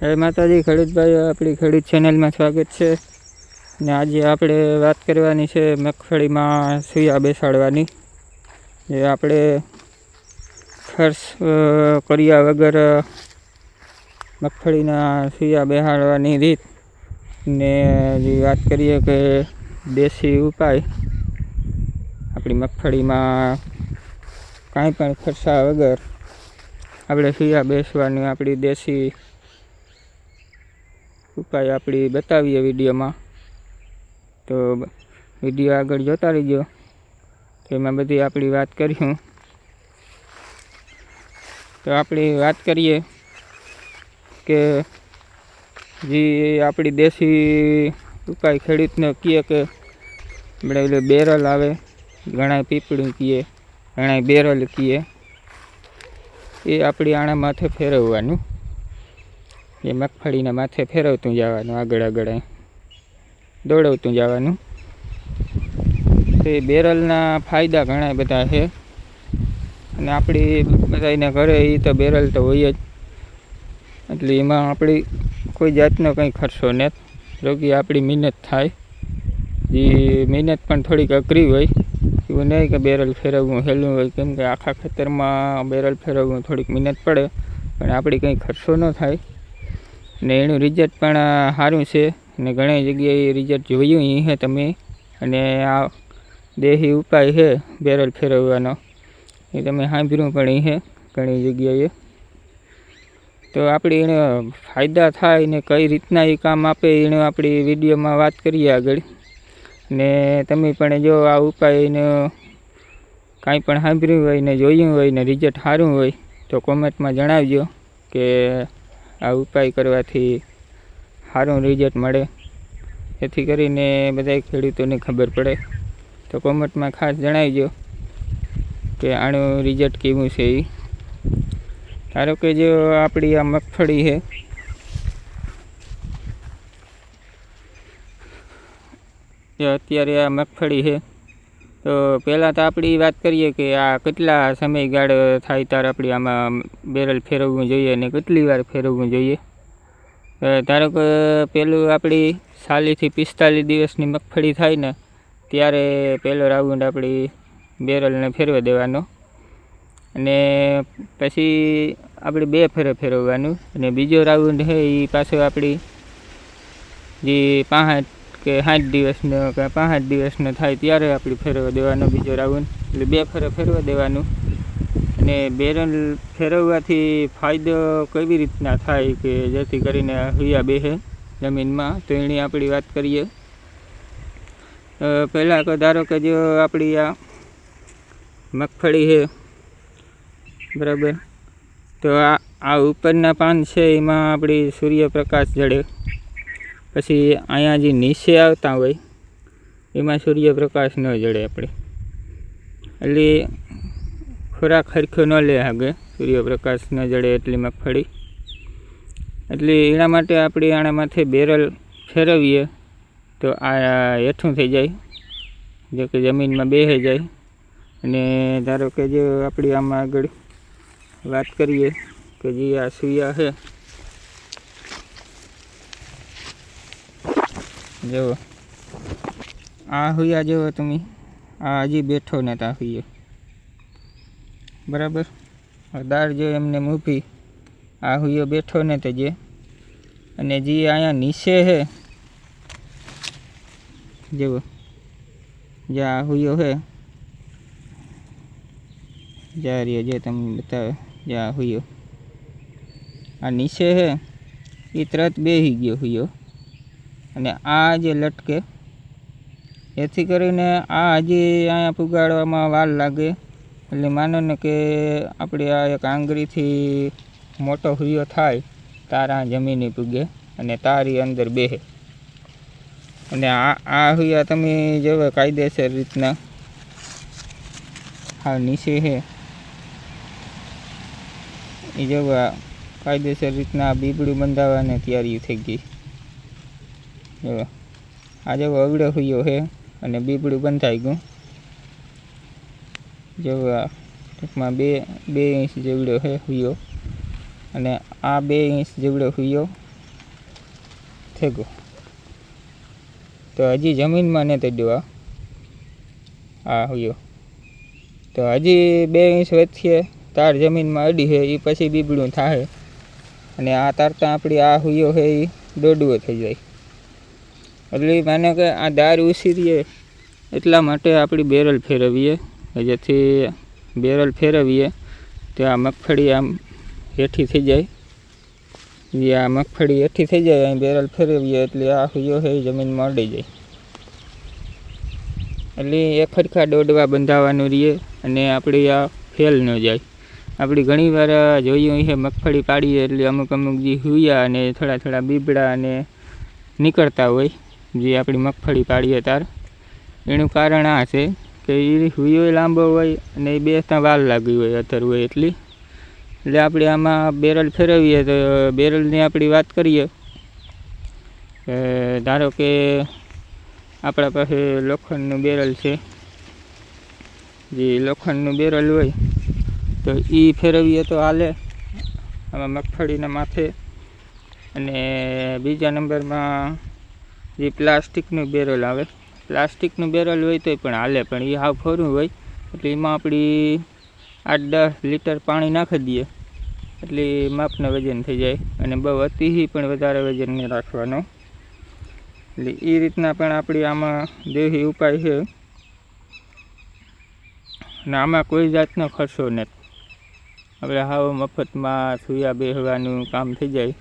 જય માતાજી ખેડૂતભાઈ આપણી ખેડૂત ચેનલમાં સ્વાગત છે. ને આજે આપણે વાત કરવાની છે મગફળીમાં સુયા બેસાડવાની. જે આપણે ખર્ચ કર્યા વગર મગફળીના સુયા બેસાડવાની રીત. ને જે વાત કરીએ કે દેશી ઉપાય. આપણી મગફળીમાં કાંઈ પણ ખર્ચા વગર આપણે સુયા બેસવાની આપણી દેશી ઉપાય આપણી બતાવીએ વિડીયોમાં. તો વીડિયો આગળ જોતા રહીજો. તો એમાં બધી આપણી વાત કરીશું તો આપણી વાત કરીએ કે જે આપણી દેશી ઉપાય ખેડૂતને કહીએ કે આપણે બેરલ આવે, ઘણા પીપળું કીએ ઘણા બેરલ કીએ એ આપણી આણા માથે ફેરવવાનું. એ મગફળીના માથે ફેરવતું જવાનું, આગળ આગળ દોડવતું જવાનું. તો એ બેરલના ફાયદા ઘણા બધા છે. અને આપણી બધાને ઘરે એ તો બેરલ તો હોય જ. એટલે એમાં આપણી કોઈ જાતનો કંઈ ખર્ચો નથી. રોગી આપણી મહેનત થાય. એ મહેનત પણ થોડીક અઘરી હોય. એવું નહીં કે બેરલ ફેરવવું હેલું હોય. કેમ કે આખા ખેતરમાં બેરલ ફેરવવું થોડીક મહેનત પડે. પણ આપણી કંઈ ખર્ચો ન થાય. ને એનું રિઝલ્ટ પણ સારું છે. ને ઘણી જગ્યાએ રિઝલ્ટ જોયું અહીં છે તમે. અને આ દેહી ઉપાય છે બેરલ ફેરવવાનો. એ તમે સાંભળ્યું પણ અહીં છે ઘણી જગ્યાએ. તો આપણે એને ફાયદા થાય ને કઈ રીતના એ કામ આપે એને આપણી વિડીયોમાં વાત કરીએ આગળ. ને તમે પણ જો આ ઉપાયનો કાંઈ પણ સાંભળ્યું હોય ને જોયું હોય ને રિઝલ્ટ સારું હોય તો કોમેન્ટમાં જણાવજો કે આ ઉપાય કરવાથી સારું રિઝલ્ટ મળે. જેથી કરીને બધા ખેડૂતોને ખબર પડે. તો કોમેન્ટમાં ખાસ જણાવજો કે આનું રિઝલ્ટ કેવું છે એ ધારો કે જો આપણી આ મગફળી છે અત્યારે આ મગફળી છે તો પહેલાં તો આપણી વાત કરીએ કે આ કેટલા સમયગાળો થાય ત્યારે આપણી આમાં બેરલ ફેરવવું જોઈએ અને કેટલી વાર ફેરવવું જોઈએ? ધારો કે પેલું આપણી ચાલીસથી પિસ્તાલીસ દિવસની મગફળી થાય ને, ત્યારે પહેલો રાઉન્ડ આપણી બેરલને ફેરવી દેવાનો. અને પછી આપણે બે ફેરે ફેરવવાનું. અને બીજો રાઉન્ડ છે એ પાછો આપણી જે પાંસઠ કે સાઠ દિવસનો કે પાંસઠ દિવસનો થાય ત્યારે આપણે ફેરવવા દેવાનો બીજો રાઉન્ડ. એટલે બે ફેરે ફેરવા દેવાનું. અને બેરલ ફેરવવાથી ફાયદો કેવી રીતના થાય કે જેથી કરીને હૈયા બેસે જમીનમાં? તો એની આપણી વાત કરીએ. પહેલાં તો ધારો કે જો આપણી આ મગફળી છે, બરાબર? તો આ આ ઉપરના પાન છે, એમાં આપણી સૂર્યપ્રકાશ જડે. પછી અહીંયા જે નીચે આવતા હોય, એમાં સૂર્યપ્રકાશ ન જડે આપણે. એટલે ખોરાક સરખો ન લે હાગે સૂર્યપ્રકાશ ન જડે એટલી મગફળી. એટલે એના માટે આપણે આના માથે બેરલ ફેરવીએ, તો આ હેઠું થઈ જાય. જો કે જમીનમાં બેહી જાય. અને ધારો કે જે આપણી આમાં આગળ વાત કરીએ કે જે આ સૂયા છે જુઓ. આ હુયા જુઓ તમે. આ હજી બેઠો ને ત્યાં હુયો. બરાબર? દાળ જો એમને મૂકી આ હુયો બેઠો ને તે જે. અને જે અહીંયા નીચે છે જુઓ. જે આ હુયો છે જા રહ્યો, જે તમને બતાવે. જે આ હુયો. આ નીચે છે એ તરત બેસી ગયો હુયો. અને આ જે લટકે, એથી કરીને આ હજી અહીંયા પુગાડવામાં વાર લાગે. એટલે માનો ને કે આપણે આ એક આંગળીથી મોટો હુયો થાય, તારા જમીને પૂગે અને તારી અંદર બેહે. અને આ આ હુયા તમે જોવે કાયદેસર રીતના હા નીચે હે. એ જોવા કાયદેસર રીતના બીબડું બંધાવવાની તૈયારી થઈ ગઈ. જો આ જેવો અવડો હુયો છે અને બીપડું બંધાઈ ગયું. જેવા આ ટૂંકમાં બે બે ઇંચ જેવડો છે હુયો. અને આ બે ઇંચ જેવડો હુયો ગયો. તો હજી જમીનમાં નહીં તડ્યો આ હુયો. તો હજી બે ઇંચ વધીએ, તાર જમીનમાં અડી છે એ પછી બીબડું થાય. અને આ તારતા આપણી આ હુયો છે એ દોડવો થઈ જાય. એટલે માને કે આ દાર ઉછીરીએ એટલા માટે આપણી બેરલ ફેરવીએ. જેથી બેરલ ફેરવીએ તો આ મગફળી આમ હેઠી થઈ જાય. જે આ મગફળી હેઠી થઈ જાય, અહીં બેરલ ફેરવીએ એટલે આ હુયો હે જમીન અડી જાય. એટલે એ ખરખા દોડવા બંધાવાનું રહીએ અને આપણી આ ફેલ ન જાય. આપણી ઘણીવાર જોયું છે મગફળી પાડીએ એટલે અમુક અમુક જે હુયા અને થોડા થોડા બીબડા અને નીકળતા હોય. જે આપણી મગફળી પાડીએ તાર. એનું કારણ આ છે કે એ હુયો લાંબો હોય અને એ બે ત્યાં વાલ લાગી હોય અધર હોય એટલી. એટલે આપણે આમાં બેરલ ફેરવીએ તો બેરલની આપણી વાત કરીએ. કે ધારો કે આપણા પાસે લોખંડનું બેરલ છે. જે લોખંડનું બેરલ હોય તો એ ફેરવીએ તો હાલે આમાં મગફળીના માથે. અને બીજા નંબરમાં જે પ્લાસ્ટિકનું બેરલ આવે. પ્લાસ્ટિકનું બેરલ હોય તોય પણ હાલે, પણ એ હાવ ફરું હોય. એટલે એમાં આપણી આઠ દસ લીટર પાણી નાખી દઈએ. એટલે માપનું વજન થઈ જાય. અને બહુ અતિથી પણ વધારે વજન નહીં રાખવાનો. એટલે એ રીતના પણ આપણી આમાં દેહી ઉપાય છે. અને આમાં કોઈ જાતનો ખર્ચો નથી. આપણે હાવ મફતમાં સૂયા બેહવાનું કામ થઈ જાય.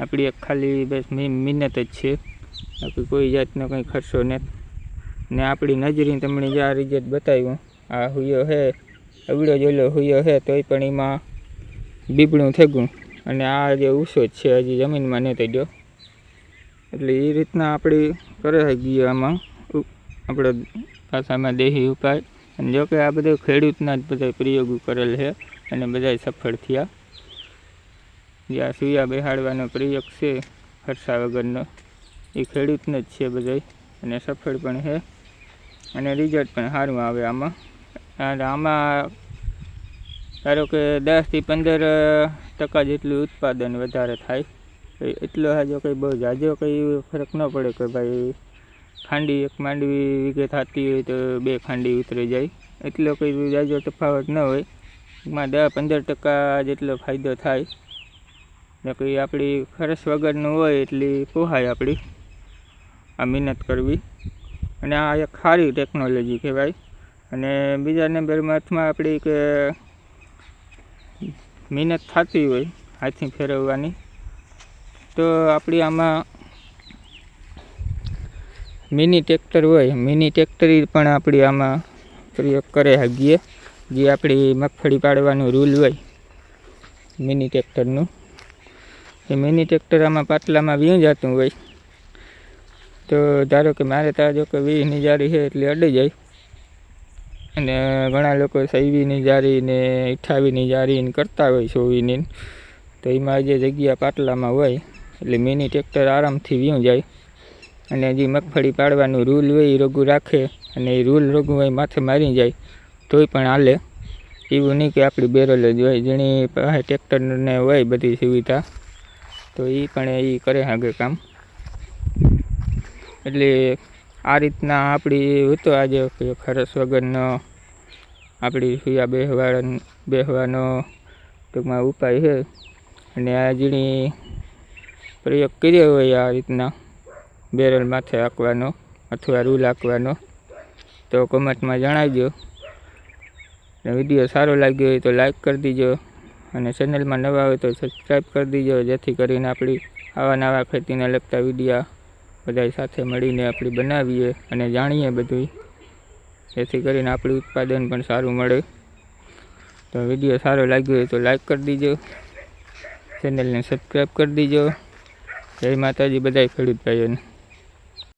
આપણી એક ખાલી બસ મહેનત જ છે. બાકી કોઈ જાતનો કંઈ ખર્ચો નથી. ને આપણી નજરી તમને જે આ રિઝલ્ટ બતાવ્યું, આ હુયો છે અવડો જોલો હુયો છે તોય પણ એમાં બીબડું થયું અને આ જે ઉસો જ છે હજી જમીનમાં નથી ગયો. એટલે એ રીતના આપણી કરે ગયો આમાં. આપણે પાસામાં દેહી ઉપાય. અને જો કે આ બધું ખેડૂતના જ બધા પ્રયોગો કરેલ છે અને બધા સફળ થયા. જે આ સુયા બેહાડવાનો પ્રયોગ છે, ખર્ચા વગરનો. એ ખેડૂતને જ છે બધાય. અને સફળ પણ છે. અને રિઝલ્ટ પણ સારું આવે આમાં. અને આમાં ધારો કે દસથી પંદર ટકા જેટલું ઉત્પાદન વધારે થાય. એટલો હાજો કંઈ બહુ જાજો કંઈ ફરક ન પડે કે ભાઈ ખાંડી એક માંડવી વીઘે થતી હોય તો બે ખાંડી ઉતરી જાય. એટલો કંઈ જાજો તફાવત ન હોય. એમાં દસ પંદર ટકા જેટલો ફાયદો થાય. ને કંઈ આપણી ખર્ચ વગરનું હોય એટલી પોહાય આપણી. આ મહેનત કરવી. અને આ એક સારી ટેકનોલોજી કહેવાય. અને બીજા નંબરમાં હાથમાં આપણી કે મહેનત થતી હોય હાથથી ફેરવવાની, તો આપણી આમાં મિની ટ્રેક્ટર હોય. મિની ટ્રેક્ટર પણ આપણી આમાં પ્રયોગ કરે હગીએ. જે આપણી મગફળી પાડવાનું રૂલ હોય મિની ટ્રેક્ટરનું એ મિની ટ્રેક્ટર આમાં પાટલામાં વીણ જતું હોય. તો ધારો કે મારે ત્યાં જો કે વીસની જારી છે એટલે અડી જાય. અને ઘણા લોકો સૈવીની જારી ને અઠાવીની જારી કરતા હોય સોવીની તો એમાં જે જગ્યા પાટલામાં હોય, એટલે મિની ટ્રેક્ટર આરામથી વીં જાય. અને જે મગફળી પાડવાનું રૂલ હોય એ રોગું રાખે અને એ રૂલ રોગું હોય, માથે મારી જાય. તોય પણ હાલે. એવું નહીં કે આપણી બેરલ જ હોય, જેની પાસે ટ્રેક્ટરને હોય બધી સુવિધા. તો એ પણ એ કરે આગળ કામ. એટલે આ રીતના આપણી હતો આજે ખરસ વગરનો આપણી સુયા બેહવા બેહવાનો ટૂંકમાં ઉપાય છે. અને આ જીણી પ્રયોગ કર્યો હોય આ રીતના બેરલ માથે આંકવાનો અથવા રૂલ આંકવાનો તો કોમેન્ટમાં જણાવજો. અને વીડિયો સારો લાગ્યો હોય તો લાઈક કરી દીજો. અને ચેનલમાં નવા હોય તો સબસ્ક્રાઈબ કરી દીજો, જેથી કરીને આપણી આવા નવા ખેતીને લગતા વિડીયા બધા સાથે મળીને આપણે બનાવીએ અને જાણીએ બધું જેથી કરીને આપણું ઉત્પાદન પણ સારું મળે. તો વીડિયો સારો લાગ્યો હોય તો લાઈક કરી દીજો. ચેનલને સબસ્ક્રાઈબ કરી દીજો. જય માતાજી બધાય ખેડૂત ભાઈઓને.